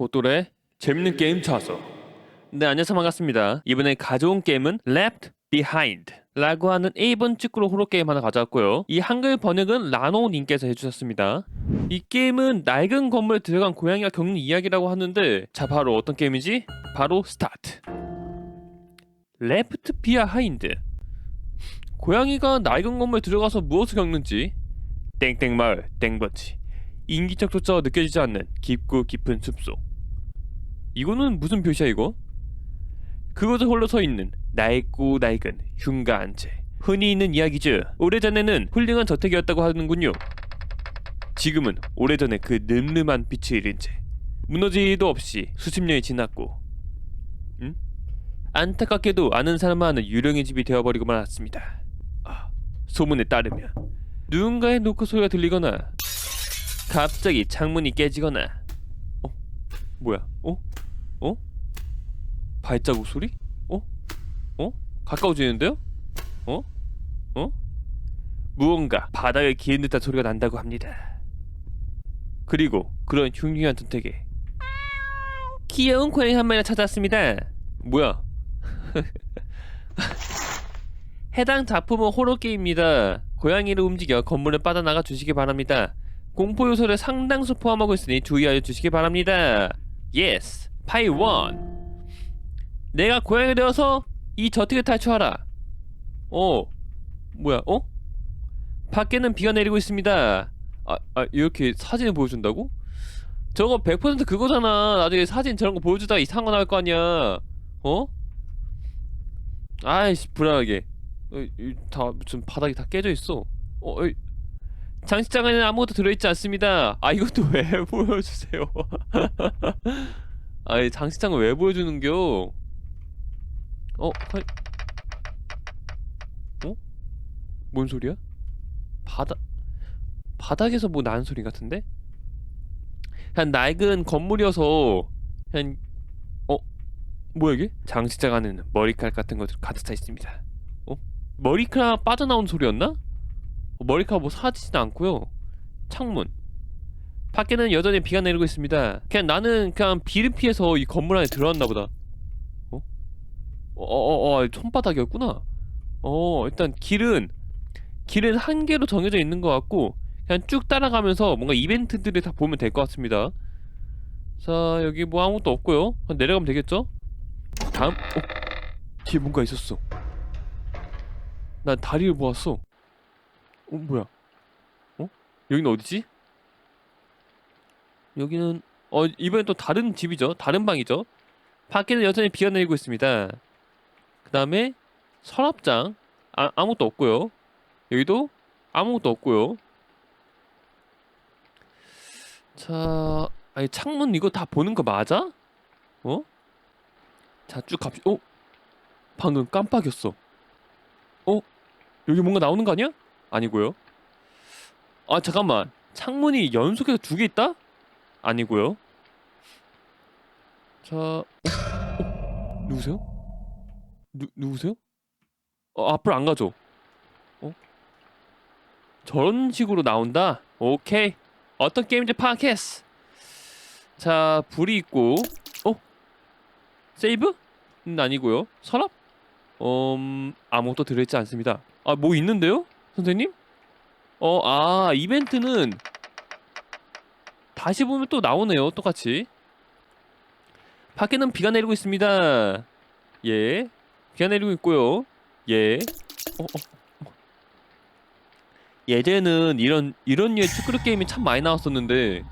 오또래 재밌는 게임 찾아서. 네 안녕하세요. 반갑습니다. 이번에 가져온 게임은 Left Behind 라고 하는 일본 축구로 호러 게임 하나 가져왔고요. 이 한글 번역은 라노님께서 해주셨습니다. 이 게임은 낡은 건물에 들어간 고양이가 겪는 이야기라고 하는데 자 바로 어떤 게임이지? 바로 스타트 Left Behind. 고양이가 낡은 건물에 들어가서 무엇을 겪는지 땡땡 마을 땡버치 인기척조차 느껴지지 않는 깊고 깊은 숲속 이거는 무슨 표시야 이거? 그곳에 홀로 서 있는 낡고 낡은 흉가 한 채. 흔히 있는 이야기죠. 오래전에는 훌륭한 저택이었다고 하는군요. 지금은 오래전에 그 늠름한 빛을 잃은 채 무너질 일도 없이 수십 년이 지났고 응? 안타깝게도 아는 사람만 아는 유령의 집이 되어버리고 말았습니다. 아, 소문에 따르면 누군가의 노크 소리가 들리거나 갑자기 창문이 깨지거나 어? 뭐야? 어? 어? 발자국 소리? 어? 어? 가까워지는데요? 어? 어? 무언가 바닥을 기는 듯한 소리가 난다고 합니다. 그리고 그런 흉흉한 선택에 귀여운 고양이 한 마리가 찾아왔습니다. 뭐야? 해당 작품은 호러 게임입니다. 고양이를 움직여 건물을 빠져나가 주시기 바랍니다. 공포 요소를 상당수 포함하고 있으니 주의하여 주시기 바랍니다. 예스, 파이 원. 내가 고양이 되어서 이 저택을 탈출하라. 어, 뭐야? 어? 밖에는 비가 내리고 있습니다. 아, 아 이렇게 사진을 보여준다고? 저거 100% 그거잖아. 나중에 사진 저런 거 보여주다가 이상한 거 나올 거 아니야. 어? 아이씨 불안하게. 어, 이, 다 무슨 바닥이 다 깨져 있어. 어, 이, 장식장 안에는 아무것도 들어있지 않습니다. 아 이것도 왜 보여주세요? 아이 장식장을 왜 보여주는겨? 어? 하... 어? 뭔 소리야? 바닥 바닥에서 뭐 나는 소리 같은데? 그냥 낡은 건물이어서 그냥 어? 뭐야 이게? 장식장 안에는 머리카락 같은 것들 가득 차 있습니다. 어? 머리카락 빠져나온 소리였나? 어, 머리카락 뭐 사라지진 않고요. 창문. 밖에는 여전히 비가 내리고 있습니다. 그냥 나는 그냥 비를 피해서 이 건물 안에 들어왔나 보다. 어? 어 어 어 손바닥이었구나. 어 일단 길은 길은 한 개로 정해져 있는 것 같고 그냥 쭉 따라가면서 뭔가 이벤트들을 다 보면 될 것 같습니다. 자 여기 뭐 아무것도 없고요. 내려가면 되겠죠? 다음 어 뒤에 뭔가 있었어. 난 다리를 보았어. 어 뭐야? 어? 여기는 어디지? 여기는 어 이번엔 또 다른 집이죠. 다른 방이죠. 밖에는 여전히 비가 내리고 있습니다. 그 다음에 서랍장 아, 아무것도 없고요. 여기도 아무것도 없고요. 자, 아니 창문 이거 다 보는 거 맞아? 어? 자, 쭉 갑시다. 어? 방금 깜빡이었어. 어? 여기 뭔가 나오는 거 아니야? 아니고요. 아, 잠깐만. 창문이 연속해서 두 개 있다? 아니고요. 자, 어? 어? 누구세요? 누 누구세요? 어, 앞으로 안 가죠. 어? 저런 식으로 나온다. 오케이. 어떤 게임인지 파악했어. 자, 불이 있고, 어? 세이브? 는 아니고요. 서랍? 음, 아무것도 들어있지 않습니다. 아, 뭐 있는데요? 선생님? 어, 아, 이벤트는 다시 보면 또 나오네요. 똑같이. 밖에는 비가 내리고 있습니다. 예. 비가 내리고 있고요. 예. 어, 어, 어. 예전에는 이런 이런 류의 쭈꾸루 게임이 참 많이 나왔었는데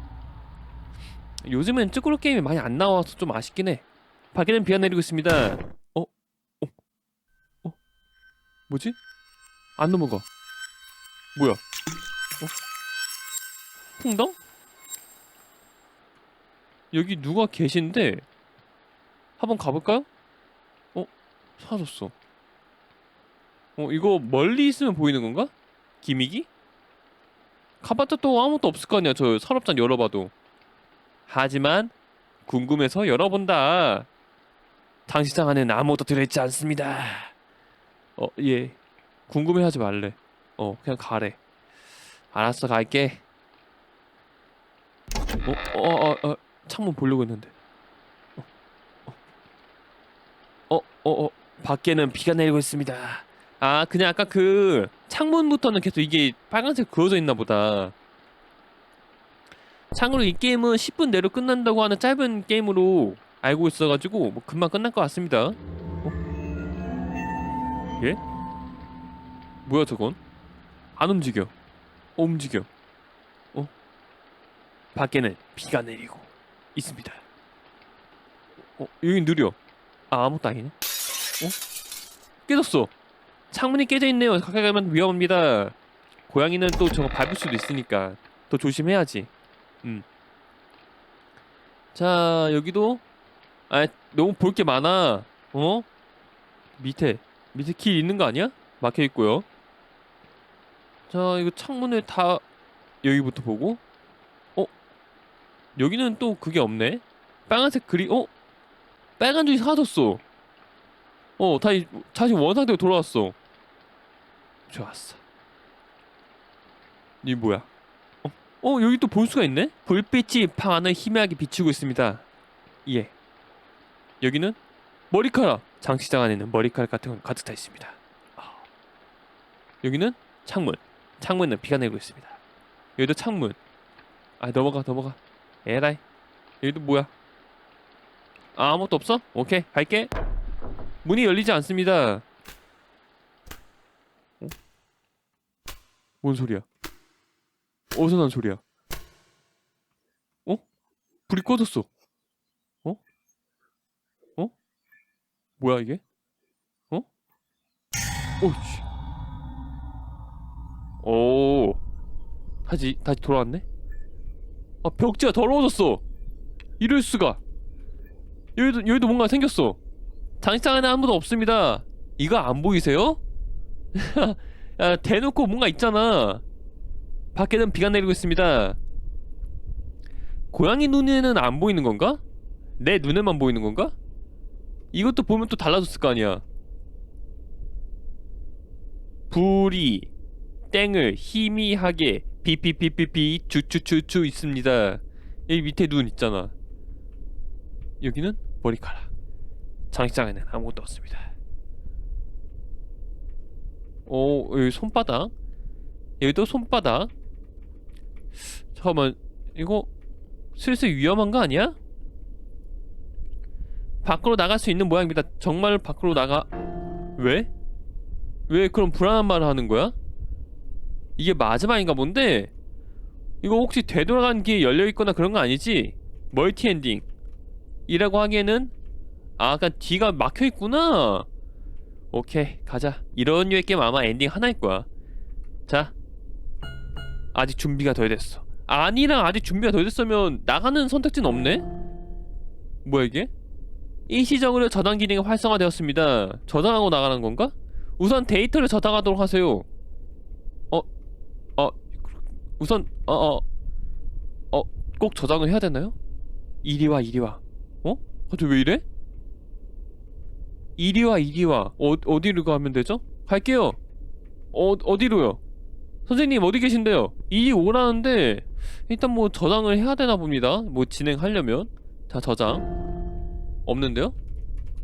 요즘엔 쭈꾸루 게임이 많이 안 나와서 좀 아쉽긴 해. 밖에는 비가 내리고 있습니다. 어? 어? 어? 뭐지? 안 넘어가. 뭐야? 어? 풍덩? 여기 누가 계신데 한번 가볼까요? 어? 사라졌어. 어 이거 멀리 있으면 보이는 건가? 기믹이? 가봤자 또 아무것도 없을 거 아니야 저 서랍장 열어봐도 하지만 궁금해서 열어본다 장식장 안에는 아무것도 들어있지 않습니다 어예 궁금해하지 말래 어 그냥 가래 알았어 갈게 어? 어, 어, 어 창문 보려고 했는데. 어, 어, 어, 어, 어. 밖에는 비가 내리고 있습니다. 아, 그냥 아까 그 창문부터는 계속 이게 빨간색 그어져 있나 보다. 참고로 이 게임은 10분 내로 끝난다고 하는 짧은 게임으로 알고 있어가지고 뭐 금방 끝날 것 같습니다. 어? 예? 뭐야 저건? 안 움직여. 어, 움직여. 어? 밖에는 비가 내리고 있습니다. 어, 여긴 느려. 아, 아무것도 아니네. 어? 깨졌어. 창문이 깨져 있네요. 가까이 가면 위험합니다. 고양이는 또 저거 밟을 수도 있으니까 더 조심해야지. 음. 자, 여기도 아, 너무 볼 게 많아. 어? 밑에 밑에 길 있는 거 아니야? 막혀 있고요. 자, 이거 창문을 다 여기부터 보고 어? 여기는 또 그게 없네. 빨간색 그리 어? 빨간 줄이 사라졌어. 어, 다시 다시 원상태로 돌아왔어. 좋았어. 이 뭐야? 어, 어 여기 또 볼 수가 있네? 불빛이 방 안을 희미하게 비추고 있습니다. 예. 여기는 머리카락. 장식장 안에는 머리카락 같은 건 가득 차 있습니다. 아. 여기는 창문. 창문은 비가 내리고 있습니다. 여기도 창문. 아 넘어가 넘어가. 에라이. 여기도 뭐야? 아, 아무것도 없어? 오케이 갈게. 문이 열리지 않습니다. 어? 뭔 소리야? 어디서 난 소리야? 어? 불이 꺼졌어. 어? 어? 뭐야 이게? 어? 오씨. 오. 다시 다시 돌아왔네. 아 벽지가 더러워졌어. 이럴 수가. 여기도 여기도 뭔가 생겼어. 장식장 안에 아무도 없습니다. 이거 안 보이세요? 야, 대놓고 뭔가 있잖아. 밖에는 비가 내리고 있습니다. 고양이 눈에는 안 보이는 건가? 내 눈에만 보이는 건가? 이것도 보면 또 달라졌을 거 아니야. 불이 땡을 희미하게 비비비비비 주추추추 있습니다. 여기 밑에 눈 있잖아. 여기는 머리카락. 장식장에는 아무것도 없습니다. 오, 여기 손바닥. 여기도 손바닥. 잠깐만, 이거 슬슬 위험한 거 아니야? 밖으로 나갈 수 있는 모양입니다. 정말 밖으로 나가... 왜? 왜 그런 불안한 말을 하는 거야? 이게 마지막인가 본데? 이거 혹시 되돌아간 게 열려있거나 그런 거 아니지? 멀티 엔딩. 이라고 하기에는 아, 아까 뒤가 막혀 있구나. 오케이, 가자. 이런 류의 게임 아마 엔딩 하나일 거야. 자, 아직 준비가 덜 됐어. 아니랑 아직 준비가 덜 됐으면 나가는 선택지는 없네. 뭐야 이게? 일시적으로 저장 기능이 활성화되었습니다. 저장하고 나가는 건가? 우선 데이터를 저장하도록 하세요. 우선 어, 어, 어, 꼭 저장을 해야 되나요? 이리 와, 이리 와. 어? 갑자기 왜 이래? 이리 와 이리 와 어, 어디로 가면 되죠? 갈게요 어, 어디로요? 선생님 어디 계신데요? 이리 오라는데 일단 뭐 저장을 해야 되나 봅니다 뭐 진행하려면 자 저장 없는데요?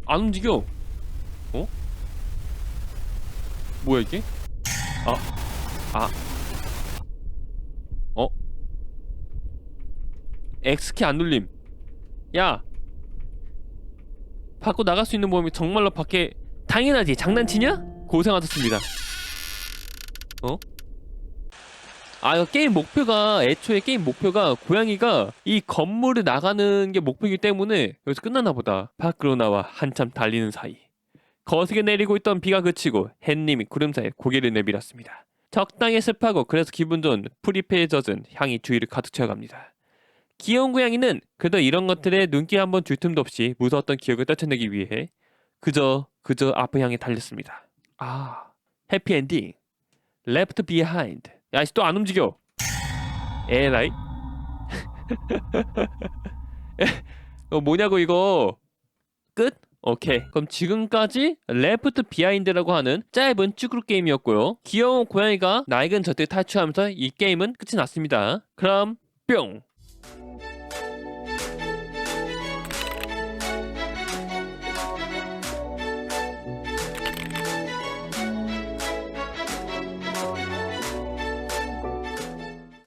안 움직여 어? 뭐야 이게? 아 아. 어? X키 안 눌림. 야! 밖으로 나갈 수 있는 모험이 정말로 밖에 당연하지. 장난치냐? 고생하셨습니다. 어? 아 게임 목표가 애초에 게임 목표가 고양이가 이 건물을 나가는 게 목표이기 때문에 여기서 끝났나 보다. 밖으로 나와 한참 달리는 사이. 거세게 내리고 있던 비가 그치고 햇님이 구름 사이에 고개를 내밀었습니다 적당히 습하고 그래서 기분 좋은 프리페에 젖은 향이 주위를 가득 채워갑니다 귀여운 고양이는 그저 이런 것들에 눈길 한번 줄 틈도 없이 무서웠던 기억을 떨쳐내기 위해 그저 그저 앞을 향해 달렸습니다. 아, 해피엔딩. Left behind. 야, 씨또안 움직여. 에라이. 어, 뭐냐고 이거. 끝? 오케이. 그럼 지금까지 레프트 비하인드라고 하는 짧은 쭈그루 게임이었고요. 귀여운 고양이가 낡은 젖을 탈출하면서 이 게임은 끝이 났습니다. 그럼 뿅.